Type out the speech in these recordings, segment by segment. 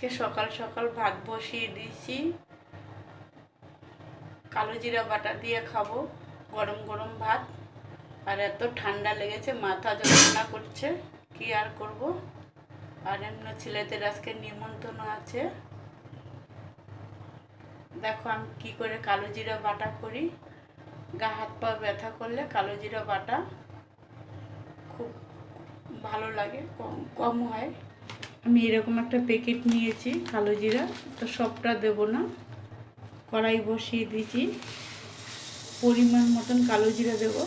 আজকে সকাল সকাল ভাত বসিয়ে দিয়েছি। কালো জিরা বাটা দিয়ে খাব, গরম গরম ভাত। আর এত ঠান্ডা লেগেছে, মাথা যন্ত্রণা করছে, কি আর করব? আর এমনি ছেলেদের আজকে নিমন্ত্রণ আছে। দেখো আমি কী করে কালো জিরা বাটা করি। গা হাত পা ব্যথা করলে কালো জিরা বাটা খুব ভালো লাগে, কম কম হয়। আমি এরকম একটা প্যাকেট নিয়েছি, কালো জিরা। তো সবটা দেব না। কড়াই বসিয়ে দিয়েছি। পরিমাণ মতন কালো জিরা দেবো।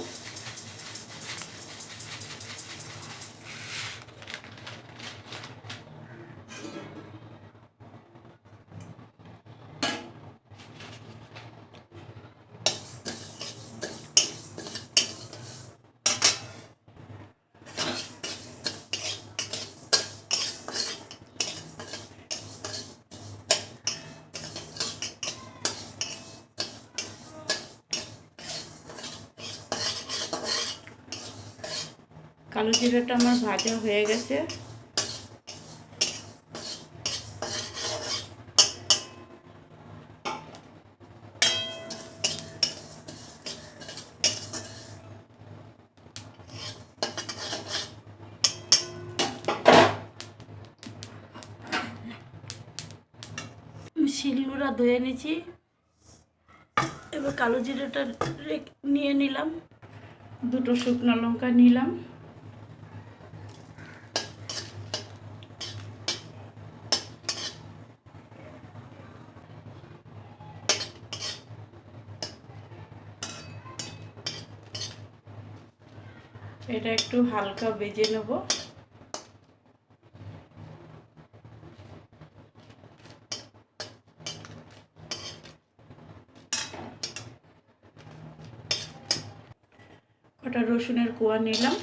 কালো জিরাটা আমার ভাজা হয়ে গেছে। শিলগুড়া ধুয়ে নিয়েছি। এবার কালো জিরাটা নিয়ে নিলাম। দুটো শুকনো লঙ্কা নিলাম। এটা একটু হালকা বেজে নেব। কটা রসুনের কোয়া নিলাম।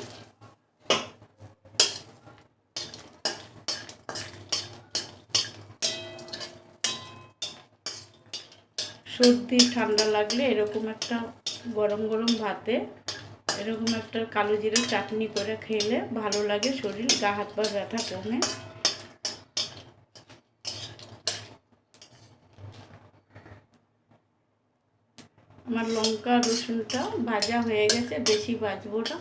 সর্দি ঠান্ডা লাগলে এরকম একটা গরম গরম ভাতে এরকম একটা কালো জিরে চাটনি করে খেলে ভালো লাগে শরীর, গা হাত পা ব্যথা কমে। আমার লঙ্কা রসুনটা ভাজা হয়ে গেছে, বেশি ভাজবো না।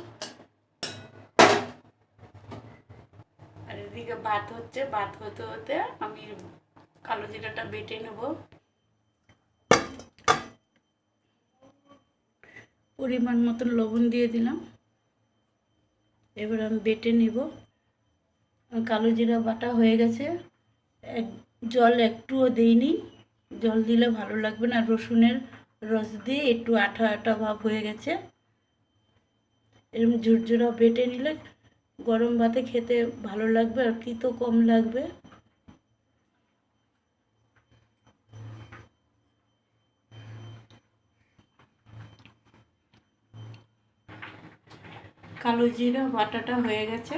আর এদিকে ভাত হচ্ছে, ভাত হতে হতে আমি কালো জিরাটা বেটে নেব। পরিমাণ মতন লবণ দিয়ে দিলাম। এবার আমি বেটে নিব। কালো জিরা বাটা হয়ে গেছে। এক জল একটুও দেইনি। জল দিলে ভালো লাগবে না। রসুনের রস দিয়ে একটু আঠা আঠা ভাব হয়ে গেছে। এরকম ঝুরঝুরা বেটে নিলে গরম ভাতে খেতে ভালো লাগবে আর কি তো কম লাগবে। কালো জিরা বাটাটা হয়ে গেছে।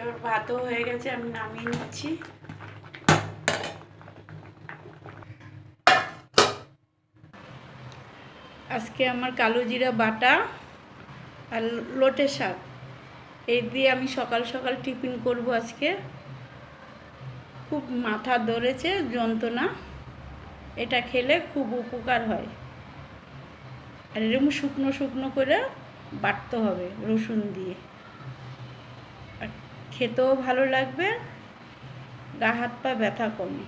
এবার ভাতও হয়ে গেছে, আমি নামিয়ে নিচ্ছি। আজকে আমার কালো জিরা বাটা আর লোটে শাক, এই দিয়ে আমি সকাল সকাল টিফিন করব আজকে। খুব মাথা ধরেছে, যন্ত্রণা। এটা খেলে খুব উপকার হয়। আর এরকম শুকনো শুকনো করে বাটতে হবে রসুন দিয়ে। আর খেতেও ভালো লাগবে, গা হাত পা ব্যথা কমে।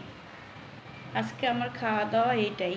আজকে আমার খাওয়া দাওয়া এইটাই।